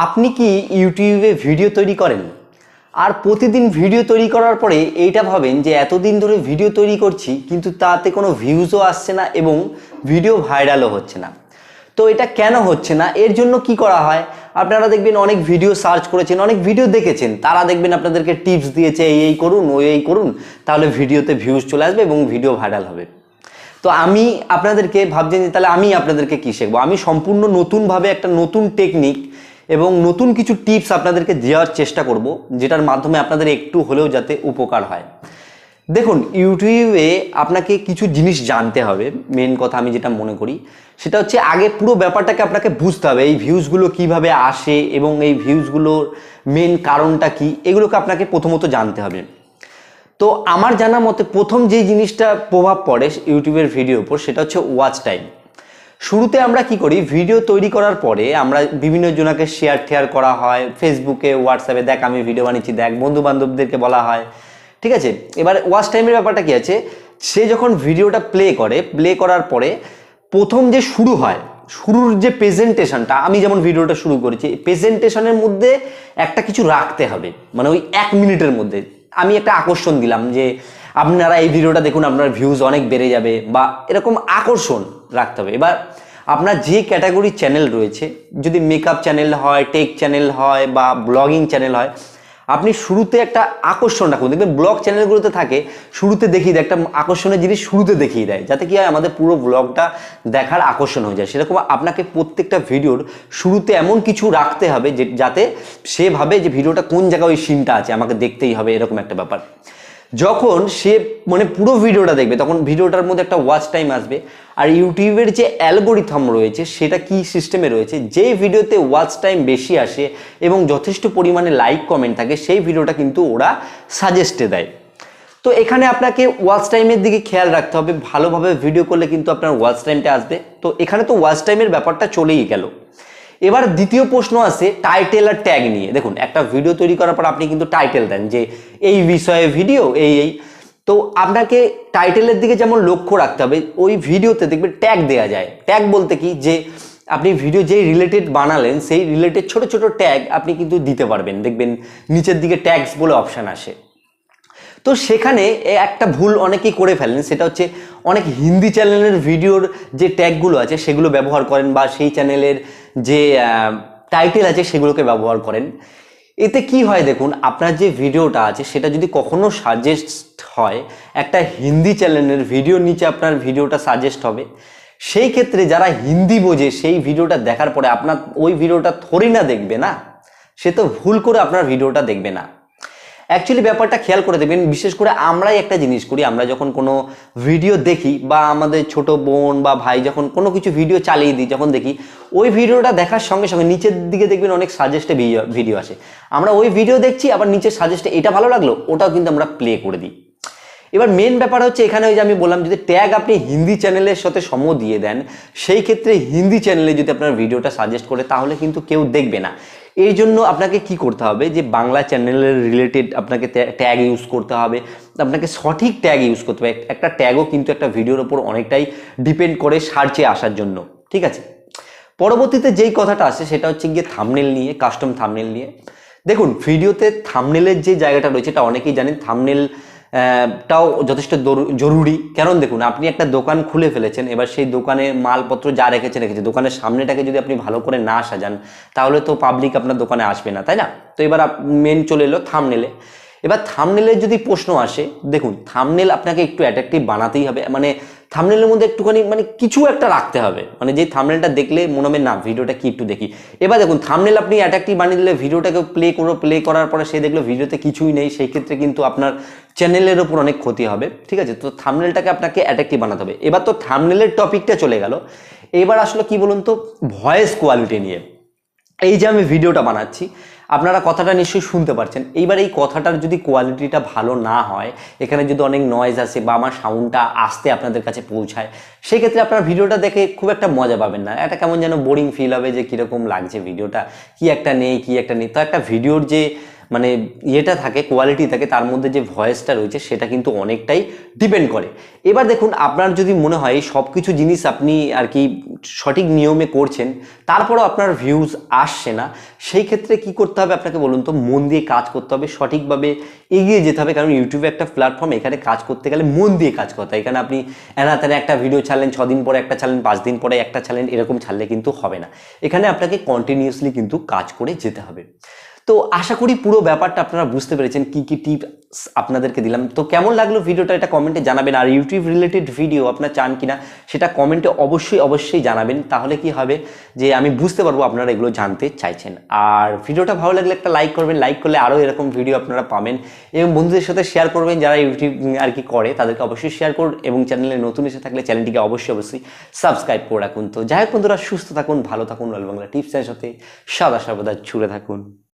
আপনি কি ইউটিউবে ভিডিও তৈরি করেন? আর প্রতিদিন ভিডিও তৈরি করার পরে এইটা ভাবেন যে এতদিন ধরে ভিডিও তৈরি করছি, কিন্তু তাতে কোনো ভিউজও আসছে না এবং ভিডিও ভাইরালও হচ্ছে না। তো এটা কেন হচ্ছে না? এর জন্য কি করা হয়? আপনারা দেখবেন অনেক ভিডিও সার্চ করেছেন, অনেক ভিডিও দেখেছেন। তারা দেখবেন আপনাদেরকে টিপস দিয়েছে, এই এই করুন, ওই, এই করুন, তাহলে ভিডিওতে ভিউজ চলে আসবে এবং ভিডিও ভাইরাল হবে। তো আমি আপনাদেরকে ভাবছেন যে তাহলে আমি আপনাদেরকে কী শেখবো? আমি সম্পূর্ণ নতুনভাবে একটা নতুন টেকনিক এবং নতুন কিছু টিপস আপনাদেরকে দেওয়ার চেষ্টা করব, যেটার মাধ্যমে আপনাদের একটু হলেও যাতে উপকার হয়। দেখুন, ইউটিউবে আপনাকে কিছু জিনিস জানতে হবে। মেন কথা আমি যেটা মনে করি, সেটা হচ্ছে আগে পুরো ব্যাপারটাকে আপনাকে বুঝতে হবে, এই ভিউজগুলো কীভাবে আসে এবং এই ভিউজগুলোর মেন কারণটা কি, এগুলোকে আপনাকে প্রথমত জানতে হবে। তো আমার জানা মতে প্রথম যে জিনিসটা প্রভাব পড়ে ইউটিউবের ভিডিওর উপর, সেটা হচ্ছে ওয়াচ টাইম শুরুতে আমরা কি করি? ভিডিও তৈরি করার পরে আমরা বিভিন্ন জনাকে শেয়ার টেয়ার করা হয়। ফেসবুকে হোয়াটসঅ্যাপে দেখ, আমি ভিডিও বানিয়েছি, দেখ বন্ধু বান্ধবদেরকে বলা হয়। ঠিক আছে? এবার ওয়াচ টাইমের ব্যাপারটা কি আছে? সে যখন ভিডিওটা প্লে করে প্লে করার পরে প্রথম যে শুরু হয়, শুরুর যে প্রেজেন্টেশনটা আমি যেমন ভিডিওটা শুরু করেছি প্রেজেন্টেশনের মধ্যে একটা কিছু রাখতে হবে। মানে ওই এক মিনিটের মধ্যে। আমি একটা আকর্ষণ দিলাম যে, আপনারা এই ভিডিওটা দেখুন, আপনার ভিউজ অনেক বেড়ে যাবে বা এরকম আকর্ষণ। রাখতে হবে। এবার আপনার যে ক্যাটাগরি চ্যানেল রয়েছে, যদি মেকআপ চ্যানেল হয় টেক চ্যানেল হয় বা ব্লগিং চ্যানেল হয়, আপনি শুরুতে একটা আকর্ষণ রাখুন। দেখবেন ব্লগ চ্যানেলগুলোতে থাকে, শুরুতে দেখিয়ে দেয়, একটা আকর্ষণের জিনিস শুরুতে দেখিয়ে দেয়, যাতে কি হয় আমাদের পুরো ব্লগটা দেখার আকর্ষণ হয়ে যায়। সেরকম আপনাকে প্রত্যেকটা ভিডিওর শুরুতে এমন কিছু রাখতে হবে যে, যাতে সে ভাবে যে ভিডিওটা কোন জায়গায় ওই সিনটা আছে, আমাকে দেখতেই হবে, এরকম একটা ব্যাপার। যখন সে মানে পুরো ভিডিওটা দেখবে, তখন ভিডিওটার মধ্যে একটা ওয়াচ টাইম আসবে, আর ইউটিউবের যে অ্যালগোরিথম রয়েছে, সেটা কি সিস্টেমে রয়েছে যে ভিডিওতে ওয়াচ টাইম বেশি আসে এবং যথেষ্ট পরিমাণে লাইক কমেন্ট থাকে, সেই ভিডিওটা কিন্তু ওরা সাজেস্টে দেয়। তো এখানে আপনাকে ওয়াচ টাইমের দিকে খেয়াল রাখতে হবে, ভালোভাবে ভিডিও করলে কিন্তু আপনার ওয়াচ টাইমটা আসবে। তো এখানে তো ওয়াচ টাইমের ব্যাপারটা চলেই গেল। এবার দ্বিতীয় প্রশ্ন আছে টাইটেল আর ট্যাগ নিয়ে। দেখুন, একটা ভিডিও তৈরি করার পর আপনি কিন্তু টাইটেল দেন যে এই বিষয়ে ভিডিও এই এই। তো আপনাকে টাইটেলের দিকে যেমন লক্ষ্য রাখতে হবে, ওই ভিডিওতে দেখবেন ট্যাগ দেওয়া যায়। ট্যাগ বলতে কি? যে আপনি ভিডিও যেই রিলেটেড বানালেন, সেই রিলেটেড ছোট ছোট ট্যাগ আপনি কিন্তু দিতে পারবেন। দেখবেন নিচের দিকে ট্যাগস বলে অপশান আসে। তো সেখানে একটা ভুল অনেকেই করে ফেলেন, সেটা হচ্ছে অনেক হিন্দি চ্যানেলের ভিডিওর যে ট্যাগগুলো আছে, সেগুলো ব্যবহার করেন বা সেই চ্যানেলের যে টাইটেল আছে সেগুলোকে ব্যবহার করেন। এতে কি হয় দেখুন, আপনার যে ভিডিওটা আছে সেটা যদি কখনো সাজেস্ট হয়, একটা হিন্দি চ্যানেলের ভিডিও নিচে আপনার ভিডিওটা সাজেস্ট হবে। সেই ক্ষেত্রে যারা হিন্দি বোঝে, সেই ভিডিওটা দেখার পরে আপনার ওই ভিডিওটা থরি না দেখবে না, সে তো ভুল করে আপনার ভিডিওটা দেখবে না। অ্যাকচুয়ালি ব্যাপারটা খেয়াল করে দেবেন বিশেষ করে আমরাই একটা জিনিস করি। আমরা যখন কোনো ভিডিও দেখি বা আমাদের ছোট বোন বা ভাই যখন কোনো কিছু ভিডিও চালিয়ে দিই, যখন দেখি, ওই ভিডিওটা দেখার সঙ্গে সঙ্গে নিচের দিকে দেখবেন অনেক সাজেস্টে ভিডিও আসে। আমরা ওই ভিডিও দেখছি, আবার নিচের সাজেস্টে এটা ভালো লাগল, ওটাও কিন্তু আমরা প্লে করে দিই। এবার মেন ব্যাপার হচ্ছে এখানে ওই যে আমি বললাম, যদি ট্যাগ আপনি হিন্দি চ্যানেলের সাথে সম দিয়ে দেন, সেই ক্ষেত্রে হিন্দি চ্যানেলে যদি আপনার ভিডিওটা সাজেস্ট করে, তাহলে কিন্তু কেউ দেখবে না। এই জন্য আপনাকে কি করতে হবে যে বাংলা চ্যানেলের রিলেটেড আপনাকে ট্যাগ ইউজ করতে হবে, আপনাকে সঠিক ট্যাগ ইউজ করতে হবে। একটা ট্যাগও কিন্তু একটা ভিডিওর ওপর অনেকটাই ডিপেন্ড করে সার্চে আসার জন্য, ঠিক আছে? পরবর্তীতে যেই কথাটা আসে, সেটা হচ্ছে গিয়ে থামনেল নিয়ে কাস্টম থামনেল নিয়ে। দেখুন ভিডিওতে থামনেলের যে জায়গাটা রয়েছে, এটা অনেকেই জানেন থামনেল টাও যথেষ্ট জরুরি। কারণ দেখুন, আপনি একটা দোকান খুলে ফেলেছেন, এবার সেই দোকানে মালপত্র যা রেখেছে রেখেছে দোকানের সামনেটাকে যদি আপনি ভালো করে না সাজান, তাহলে তো পাবলিক আপনার দোকানে আসবে না, তাই না? তো এবার মেন চলে এলো থামনেলে এবার থামনেলের যদি প্রশ্ন আসে, দেখুন থামনেল আপনাকে একটু অ্যাট্রাকটিভ বানাতেই হবে। মানে থামনেলের মধ্যে একটুখানি মানে কিছু একটা রাখতে হবে। মানে যে থামনেলটা দেখলে মনে হবে, না, ভিডিওটা কি একটু দেখি। এবার দেখুন থামনেল আপনি অ্যাট্রাকটিভ বানিয়ে দিলে ভিডিওটাকে প্লে করো প্লে করার পরে সে দেখল ভিডিওতে কিছুই নেই, সেই ক্ষেত্রে কিন্তু আপনার চ্যানেলের ওপর অনেক ক্ষতি হবে। ঠিক আছে? তো থামনেলটাকে আপনাকে অ্যাট্রাকটিভ বানাতে হবে। এবার তো থামনেলের টপিকটা চলে গেল। এবার আসলে কি বলুন তো ভয়েস কোয়ালিটি নিয়ে। এই যে আমি ভিডিওটা বানাচ্ছি, আপনারা কথাটা নিশ্চয়ই শুনতে পারছেন। এইবার এই কথাটার যদি কোয়ালিটিটা ভালো না হয়, এখানে যদি অনেক নয়েজ আসে বা আমার সাউন্ডটা আসতে আপনাদের কাছে পৌঁছায়, সেক্ষেত্রে আপনার ভিডিওটা দেখে খুব একটা মজা পাবেন না। এটা কেমন যেন বোরিং ফিল হবে যে কীরকম লাগছে ভিডিওটা কি একটা নেই, কি একটা নেই। তো একটা ভিডিওর যে মানে ইয়েটা থাকে কোয়ালিটি থাকে, তার মধ্যে যে ভয়েসটা রয়েছে সেটা কিন্তু অনেকটাই ডিপেন্ড করে। এবার দেখুন, আপনার যদি মনে হয় সব কিছু জিনিস আপনি আর কি সঠিক নিয়মে করছেন, তারপরও আপনার ভিউজ আসছে না, সেই ক্ষেত্রে কি করতে হবে আপনাকে বলুন তো? মন দিয়ে কাজ করতে হবে, সঠিকভাবে এগিয়ে যেতে হবে, কারণ ইউটিউবে একটা প্ল্যাটফর্ম এখানে কাজ করতে গেলে মন দিয়ে কাজ করতে হয়। এখানে আপনি এনাতারে একটা ভিডিও ছাড়লেন, ছদিন পরে একটা ছাড়লেন পাঁচ দিন পরে একটা ছাড়লেন, এরকম ছাড়লে কিন্তু হবে না। এখানে আপনাকে কন্টিনিউয়াসলি কিন্তু কাজ করে যেতে হবে। তো আশা করি পুরো ব্যাপারটা আপনারা বুঝতে পেরেছেন কি কি টিপস আপনাদেরকে দিলাম। তো কেমন লাগল ভিডিওটা এটা কমেন্টে জানাবেন। আর ইউটিউব রিলেটেড ভিডিও আপনার চান কিনা সেটা কমেন্টে অবশ্যই অবশ্যই জানাবেন। তাহলে কি হবে যে আমি বুঝতে পারব আপনারা এগুলো জানতে চাইছেন। আর ভিডিওটা ভালো লাগলে একটা লাইক করবেন। লাইক করলে আরও এরকম ভিডিও আপনারা পাবেন। এবং বন্ধুদের সাথে শেয়ার করবেন যারা ইউটিউব আর কি করে, তাদেরকে অবশ্যই শেয়ার করুন। এবং চ্যানেলে নতুন এসে থাকলে চ্যানেলটিকে অবশ্যই অবশ্যই সাবস্ক্রাইব করে রাখুন। তো যাই হোক বন্ধুরা, সুস্থ থাকুন, ভালো থাকুন। রয়্যাল বাংলা টিপসের সাথে সদা সর্বদা ছুড়ে থাকুন।